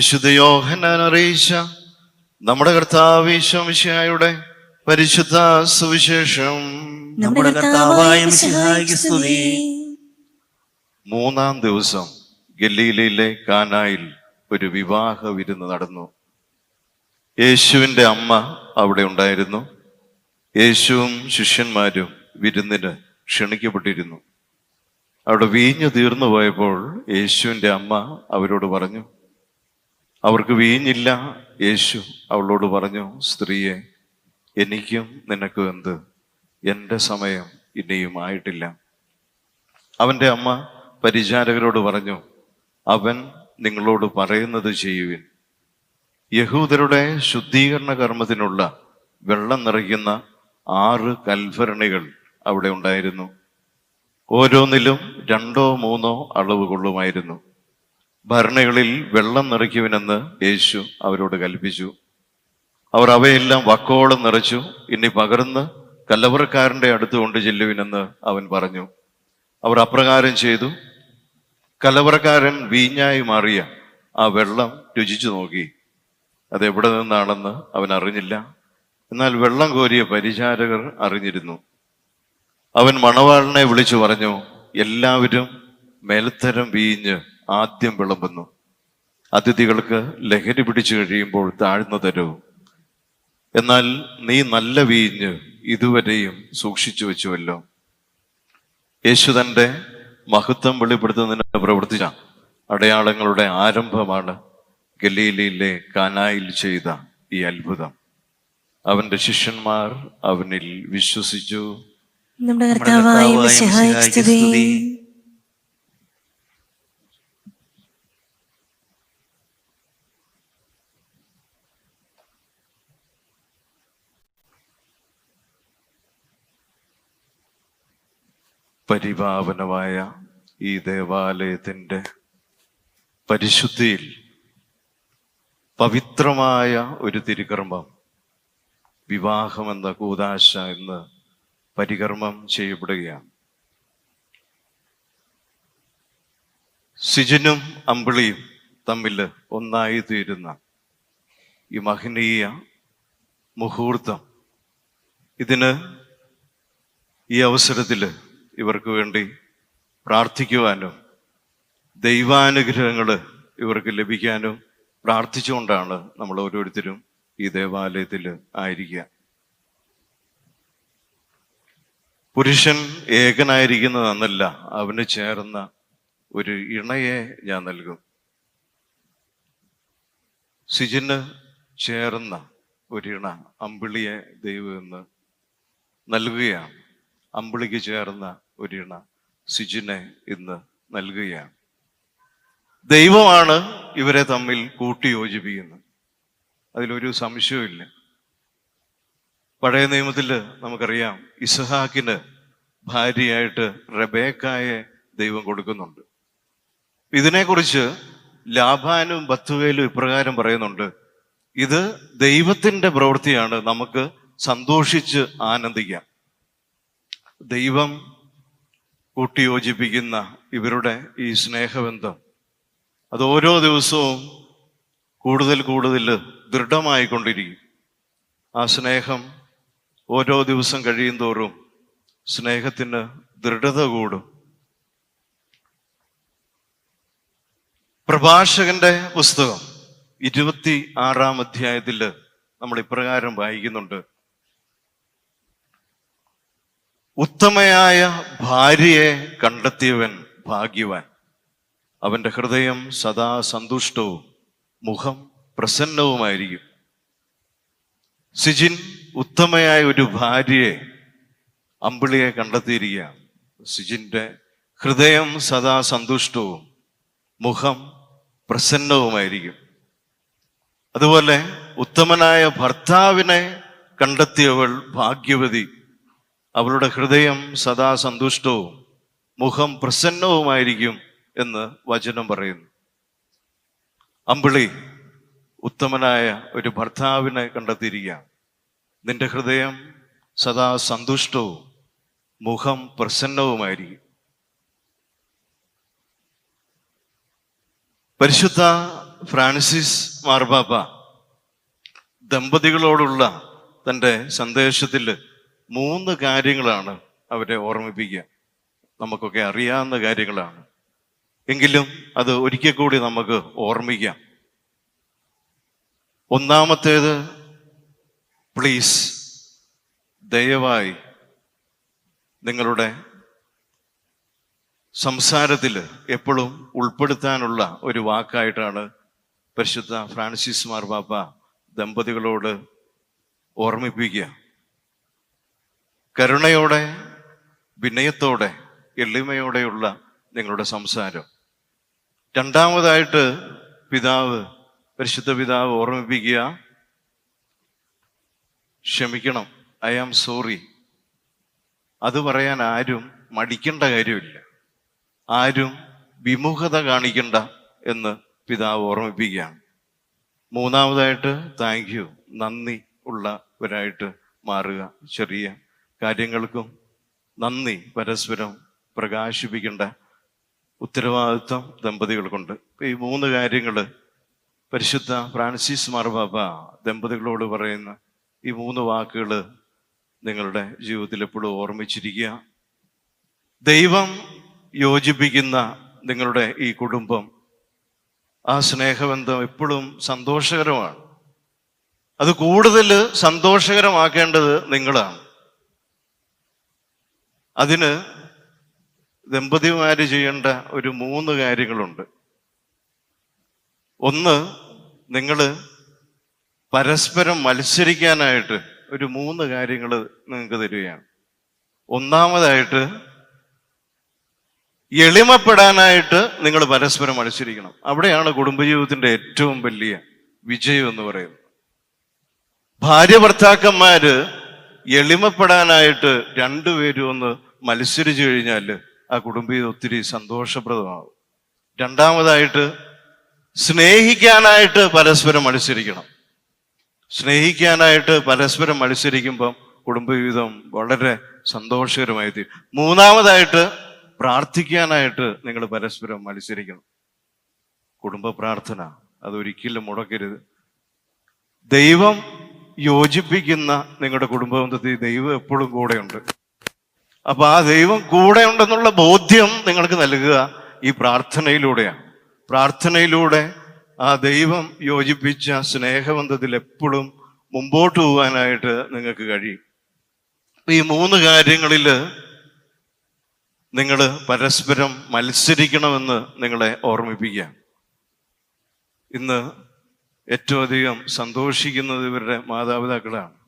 വിശുദ്ധ യോഹനാൻ അറിയിച്ച നമ്മുടെ കർത്താവിശ്വമിശായുടെ പരിശുദ്ധ സുവിശേഷം. നമ്മുടെ കർത്താവായ മിശിഹായ്ക്ക് സ്തുതി. മൂന്നാം ദിവസം ഗലീലയിലെ കാനായിൽ ഒരു വിവാഹ വിരുന്ന് നടന്നു. യേശുവിന്റെ അമ്മ അവിടെ ഉണ്ടായിരുന്നു. യേശുവും ശിഷ്യന്മാരും വിരുന്നിന് ക്ഷണിക്കപ്പെട്ടിരുന്നു. അവിടെ വീഞ്ഞു തീർന്നു പോയപ്പോൾ യേശുവിന്റെ അമ്മ അവരോട് പറഞ്ഞു അവർക്ക് വീഞ്ഞില്ല. യേശു അവളോട് പറഞ്ഞു സ്ത്രീയെ എനിക്കും നിനക്കും എന്ത്? എന്റെ സമയം ഇനിയും ആയിട്ടില്ല. അവന്റെ അമ്മ പരിചാരകരോട് പറഞ്ഞു അവൻ നിങ്ങളോട് പറയുന്നത് ചെയ്യുവിൻ. യഹൂദരുടെ ശുദ്ധീകരണ കർമ്മത്തിനുള്ള വെള്ളം നിറയ്ക്കുന്ന ആറ് കൽഭരണികൾ അവിടെ ഉണ്ടായിരുന്നു. ഓരോന്നിലും രണ്ടോ മൂന്നോ അളവ് കൊള്ളുമായിരുന്നു ഭരണികളിൽ വെള്ളം നിറയ്ക്കുവിനെന്ന് യേശു അവരോട് കൽപ്പിച്ചു. അവർ അവയെല്ലാം വക്കോളം നിറച്ചു. ഇനി പകർന്ന് കല്ലവറക്കാരന്റെ അടുത്ത് കൊണ്ട് ചെല്ലുവിനെന്ന് അവൻ പറഞ്ഞു. അവർ അപ്രകാരം ചെയ്തു. കലവറക്കാരൻ വീഞ്ഞായി മാറിയ ആ വെള്ളം രുചിച്ചു നോക്കി. അതെവിടെ നിന്നാണെന്ന് അവൻ അറിഞ്ഞില്ല. എന്നാൽ വെള്ളം കോരിയ പരിചാരകർ അറിഞ്ഞിരുന്നു. അവൻ മണവാളിനെ വിളിച്ചു പറഞ്ഞു എല്ലാവരും മേൽത്തരം വീഞ്ഞ് ആദ്യം വിളമ്പുന്നു. അതിഥികൾക്ക് ലഹരി പിടിച്ചു കഴിയുമ്പോൾ താഴ്ന്നു തരൂ എന്നാൽ നീ നല്ല വീഞ്ഞ് ഇതുവരെയും സൂക്ഷിച്ചു വെച്ചുവല്ലോ. യേശു തന്റെ മഹത്വം വെളിപ്പെടുത്തുന്നതിന് പ്രവർത്തിച്ച അടയാളങ്ങളുടെ ആരംഭമാണ് ഗലീലയിലെ കാനായിൽ ചെയ്ത ഈ അത്ഭുതം. അവന്റെ ശിഷ്യന്മാർ അവനിൽ വിശ്വസിച്ചു. നമ്മുടെ കർത്താവായ പരിപാവനമായ ഈ ദേവാലയത്തിന്റെ പരിശുദ്ധിയിൽ പവിത്രമായ ഒരു തിരുകർമ്മം വിവാഹമെന്ന കൂതാശ എന്ന് പരികർമ്മം ചെയ്യപ്പെടുകയാണ്. സിജനും അമ്പിളിയും തമ്മിൽ ഒന്നായി തീരുന്ന ഈ മഹനീയ മുഹൂർത്തം ഇതിന് ഈ അവസരത്തിൽ ഇവർക്ക് വേണ്ടി പ്രാർത്ഥിക്കുവാനും ദൈവാനുഗ്രഹങ്ങൾ ഇവർക്ക് ലഭിക്കാനും പ്രാർത്ഥിച്ചുകൊണ്ടാണ് നമ്മൾ ഓരോരുത്തരും ഈ ദേവാലയത്തിൽ ആയിരിക്കുക. പുരുഷൻ ഏകനായിരിക്കുന്നതെന്നല്ല അവന് ചേർന്ന ഒരു ഇണയെ ഞാൻ നൽകും. സിജിന് ചേർന്ന ഒരിണ അമ്പിളിയെ ദൈവം എന്ന് നൽകുകയാണ്. അമ്പിളിക്ക് ചേർന്ന ഒരിണ സിജിനെ ഇന്ന് നൽകുകയാണ്. ദൈവമാണ് ഇവരെ തമ്മിൽ കൂട്ടിയോജിപ്പിക്കുന്നത്. അതിലൊരു സംശയവുമില്ല. പഴയ നിയമത്തിൽ നമുക്കറിയാം ഇസഹാക്കിന് ഭാര്യയായിട്ട് റബേക്കായെ ദൈവം കൊടുക്കുന്നുണ്ട്. ഇതിനെക്കുറിച്ച് ലാഭാനും ബത്തുവേലും ഇപ്രകാരം പറയുന്നുണ്ട് ഇത് ദൈവത്തിന്റെ പ്രവൃത്തിയാണ് നമുക്ക് സന്തോഷിച്ച് ആനന്ദിക്കാം. ദൈവം കൂട്ടിയോജിപ്പിക്കുന്ന ഇവരുടെ ഈ സ്നേഹബന്ധം. അത് ഓരോ ദിവസവും കൂടുതൽ കൂടുതൽ ദൃഢമായിക്കൊണ്ടിരിക്കും. ആ സ്നേഹം ഓരോ ദിവസം കഴിയും തോറും സ്നേഹത്തിന് ദൃഢത കൂടും. പ്രഭാഷകന്റെ പുസ്തകം ഇരുപത്തി ആറാം അധ്യായത്തിൽ നമ്മൾ ഇപ്രകാരം വായിക്കുന്നുണ്ട്. ഉത്തമയായ ഭാര്യയെ കണ്ടെത്തിയവൻ ഭാഗ്യവാൻ. അവന്റെ ഹൃദയം സദാ സന്തുഷ്ടവും മുഖം പ്രസന്നവുമായിരിക്കും. സിജിൻ ഉത്തമയായ ഒരു ഭാര്യയെ അമ്പിളിയെ കണ്ടെത്തിയിരിക്കുകയാണ്. സിജിന്റെ ഹൃദയം സദാ സന്തുഷ്ടവും മുഖം പ്രസന്നവുമായിരിക്കും. അതുപോലെ ഉത്തമനായ ഭർത്താവിനെ കണ്ടെത്തിയവൾ ഭാഗ്യവതി. അവളുടെ ഹൃദയം സദാ സന്തുഷ്ടവും മുഖം പ്രസന്നവുമായിരിക്കും എന്ന് വചനം പറയുന്നു. അമ്പിളി ഉത്തമനായ ഒരു ഭർത്താവിനെ കണ്ടെത്തിയിരിക്കുകയാണ്. നിന്റെ ഹൃദയം സദാ സന്തുഷ്ടവും മുഖം പ്രസന്നവുമായിരിക്കും. പരിശുദ്ധ ഫ്രാൻസിസ് മാർബാബ ദമ്പതികളോടുള്ള തന്റെ സന്ദേശത്തിൽ മൂന്ന് കാര്യങ്ങളാണ് അവരെ ഓർമ്മിപ്പിക്കുക. നമുക്കൊക്കെ അറിയാവുന്ന കാര്യങ്ങളാണ്. എങ്കിലും അത് ഒരിക്കൽ കൂടി നമുക്ക് ഓർമ്മിക്കാം. ഒന്നാമത്തേത് പ്ലീസ് ദയവായി നിങ്ങളുടെ സംസാരത്തിൽ എപ്പോഴും ഉൾപ്പെടുത്താനുള്ള ഒരു വാക്കായിട്ടാണ് പരിശുദ്ധ ഫ്രാൻസിസ് മാർബാപ്പ ദമ്പതികളോട് ഓർമ്മിപ്പിക്കുക. കരുണയോടെ വിനയത്തോടെ എളിമയോടെയുള്ള നിങ്ങളുടെ സംസാരം. രണ്ടാമതായിട്ട് പിതാവ് പരിശുദ്ധ പിതാവ് ഓർമ്മിപ്പിക്കുക ക്ഷമിക്കണം ഐ ആം സോറി. അത് പറയാൻ ആരും മടിക്കേണ്ട കാര്യമില്ല. ആരും വിമുഖത കാണിക്കണ്ട എന്ന് പിതാവ് ഓർമ്മിപ്പിക്കുകയാണ്. മൂന്നാമതായിട്ട് താങ്ക് യു നന്ദി ഉള്ളവരായിട്ട് മാറുക ചെറിയ കാര്യങ്ങൾക്കും നന്ദി പരസ്പരം പ്രകാശിപ്പിക്കേണ്ട ഉത്തരവാദിത്വം ദമ്പതികൾക്കുണ്ട്. ഈ മൂന്ന് കാര്യങ്ങൾ പരിശുദ്ധ ഫ്രാൻസിസ് മാർബാബ ദമ്പതികളോട് പറയുന്ന ഈ മൂന്ന് വാക്കുകൾ നിങ്ങളുടെ ജീവിതത്തിൽ എപ്പോഴും ഓർമ്മിച്ചിരിക്കുക. ദൈവം യോജിപ്പിക്കുന്ന നിങ്ങളുടെ ഈ കുടുംബം ആ സ്നേഹബന്ധം എപ്പോഴും സന്തോഷകരമാണ്. അത് കൂടുതൽ സന്തോഷകരമാക്കേണ്ടത് നിങ്ങളാണ്. അതിന് ദമ്പതിമാര് ചെയ്യേണ്ട ഒരു മൂന്ന് കാര്യങ്ങളുണ്ട്. ഒന്ന് നിങ്ങൾ പരസ്പരം മത്സരിക്കാനായിട്ട് ഒരു മൂന്ന് കാര്യങ്ങൾ നിങ്ങൾക്ക് തരികയാണ്. ഒന്നാമതായിട്ട് എളിമപ്പെടാനായിട്ട് നിങ്ങൾ പരസ്പരം മത്സരിക്കണം. അവിടെയാണ് കുടുംബജീവിതത്തിന്റെ ഏറ്റവും വലിയ വിജയം എന്ന് പറയുന്നത്. ഭാര്യ ഭർത്താക്കന്മാര് എളിമപ്പെടാനായിട്ട് രണ്ടുപേരും ഒന്ന് മത്സരിച്ചു കഴിഞ്ഞാൽ ആ കുടുംബജീവിതം ഒത്തിരി സന്തോഷപ്രദമാകും. രണ്ടാമതായിട്ട് സ്നേഹിക്കാനായിട്ട് പരസ്പരം മത്സരിക്കണം. സ്നേഹിക്കാനായിട്ട് പരസ്പരം മത്സരിക്കുമ്പം കുടുംബജീവിതം വളരെ സന്തോഷകരമായി തീരും. മൂന്നാമതായിട്ട് പ്രാർത്ഥിക്കാനായിട്ട് നിങ്ങൾ പരസ്പരം മത്സരിക്കണം. കുടുംബ പ്രാർത്ഥന അതൊരിക്കലും മുടക്കരുത്. ദൈവം യോജിപ്പിക്കുന്ന നിങ്ങളുടെ കുടുംബ കുടുംബബന്ധത്തിൽ ദൈവം എപ്പോഴും കൂടെയുണ്ട്. അപ്പൊ ആ ദൈവം കൂടെ ഉണ്ടെന്നുള്ള ബോധ്യം നിങ്ങൾക്ക് നൽകുക ഈ പ്രാർത്ഥനയിലൂടെയാണ്. പ്രാർത്ഥനയിലൂടെ ആ ദൈവം യോജിപ്പിച്ച സ്നേഹബന്ധത്തിൽ എപ്പോഴും മുമ്പോട്ട് പോകാനായിട്ട് നിങ്ങൾക്ക് കഴിയും. ഈ മൂന്ന് കാര്യങ്ങളിൽ നിങ്ങൾ പരസ്പരം മത്സരിക്കണമെന്ന് നിങ്ങളെ ഓർമ്മിപ്പിക്കാം ഇന്ന് ഏറ്റവും അധികം സന്തോഷിക്കുന്നത് ഇവരുടെ മാതാപിതാക്കളാണ്.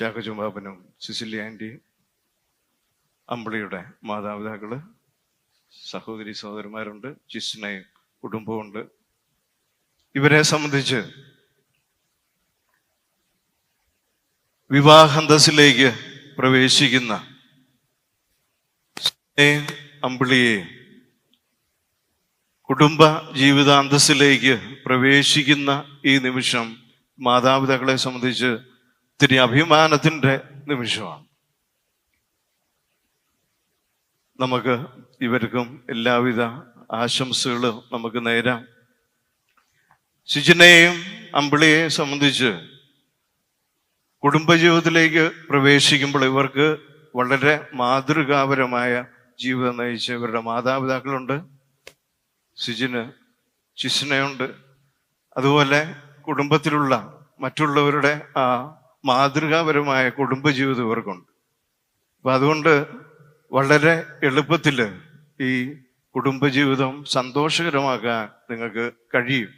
ചാക്കച്ചുമ്പാപ്പനും സിസിലി ആന്റിയും അമ്പിളിയുടെ മാതാപിതാക്കൾ സഹോദരി സഹോദരന്മാരുണ്ട് ജിസ്നയും കുടുംബമുണ്ട് ഇവരെ സംബന്ധിച്ച് വിവാഹന്തസ്സിലേക്ക് പ്രവേശിക്കുന്ന അമ്പിളിയെയും കുടുംബ ജീവിതാന്തസ്സിലേക്ക് പ്രവേശിക്കുന്ന ഈ നിമിഷം മാതാപിതാക്കളെ സംബന്ധിച്ച് ഒത്തിരി അഭിമാനത്തിന്റെ നിമിഷമാണ്. നമുക്ക് ഇവർക്കും എല്ലാവിധ ആശംസകളും നമുക്ക് നേരാം. ശുചിനെയും അമ്പിളിയെ സംബന്ധിച്ച് കുടുംബജീവിതത്തിലേക്ക് പ്രവേശിക്കുമ്പോൾ ഇവർക്ക് വളരെ മാതൃകാപരമായ ജീവിതം നയിച്ച ഇവരുടെ മാതാപിതാക്കളുണ്ട്. സിജിന് ശിശുനയുണ്ട്. അതുപോലെ കുടുംബത്തിലുള്ള മറ്റുള്ളവരുടെ ആ മാതൃകാപരമായ കുടുംബജീവിതം ഇവർക്കുണ്ട്. അപ്പം അതുകൊണ്ട് വളരെ എളുപ്പത്തിൽ ഈ കുടുംബജീവിതം സന്തോഷകരമാക്കാൻ നിങ്ങൾക്ക് കഴിയും.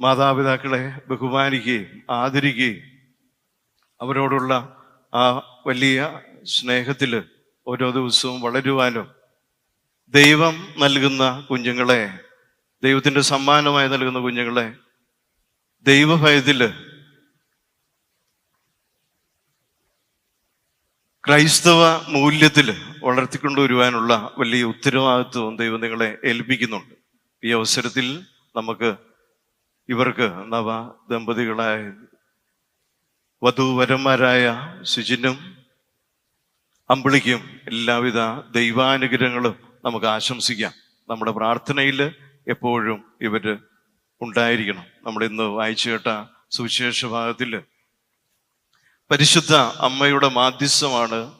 മാതാപിതാക്കളെ ബഹുമാനിക്കുകയും ആദരിക്കുകയും അവരോടുള്ള ആ വലിയ സ്നേഹത്തിൽ ഓരോ ദിവസവും വളരുവാനും ദൈവം നൽകുന്ന കുഞ്ഞുങ്ങളെ ദൈവത്തിന്റെ സമ്മാനമായി നൽകുന്ന കുഞ്ഞുങ്ങളെ ദൈവഭയത്തിൽ ക്രൈസ്തവ മൂല്യത്തിൽ വളർത്തിക്കൊണ്ടുവരുവാനുള്ള വലിയ ഉത്തരവാദിത്വം ദൈവം നിങ്ങളെ ഏൽപ്പിക്കുന്നുണ്ട്. ഈ അവസരത്തിൽ നമുക്ക് ഇവർക്ക് നവ ദമ്പതികളായ വധുവരന്മാരായ സുജിനും അമ്പിളിക്കും എല്ലാവിധ ദൈവാനുഗ്രഹങ്ങളും നമുക്ക് ആശംസിക്കാം. നമ്മുടെ പ്രാർത്ഥനയിൽ എപ്പോഴും ഇവർ ഉണ്ടായിരിക്കണം. നമ്മൾ ഇന്ന് വായിച്ചു കേട്ട സുവിശേഷ ഭാഗത്തിൽ പരിശുദ്ധ അമ്മയുടെ മാധ്യസ്ഥമാണ്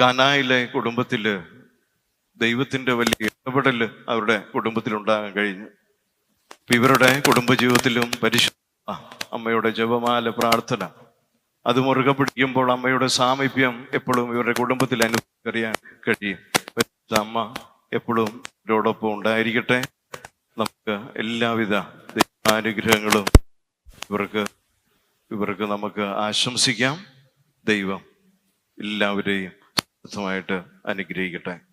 കാനായിലെ കുടുംബത്തിൽ ദൈവത്തിന്റെ വലിയ ഇടപെടൽ അവരുടെ കുടുംബത്തിൽ ഉണ്ടാകാൻ കഴിഞ്ഞു. ഇവരുടെ കുടുംബജീവിതത്തിലും പരിശുദ്ധ അമ്മയുടെ ജപമാല പ്രാർത്ഥന അത് മുറുകെ പിടിക്കുമ്പോൾ അമ്മയുടെ സാമീപ്യം എപ്പോഴും ഇവരുടെ കുടുംബത്തിൽ അനുഭവിക്കറിയാൻ കഴിയും. പരിശുദ്ധ അമ്മ എപ്പോഴും ഇവരോടൊപ്പം ഉണ്ടായിരിക്കട്ടെ. നമുക്ക് എല്ലാവിധ ദൈവാനുഗ്രഹങ്ങളും ഇവർക്ക് ഇവർക്ക് നമുക്ക് ആശംസിക്കാം. ദൈവം എല്ലാവരെയും സമൃദ്ധമായിട്ട് അനുഗ്രഹിക്കട്ടെ.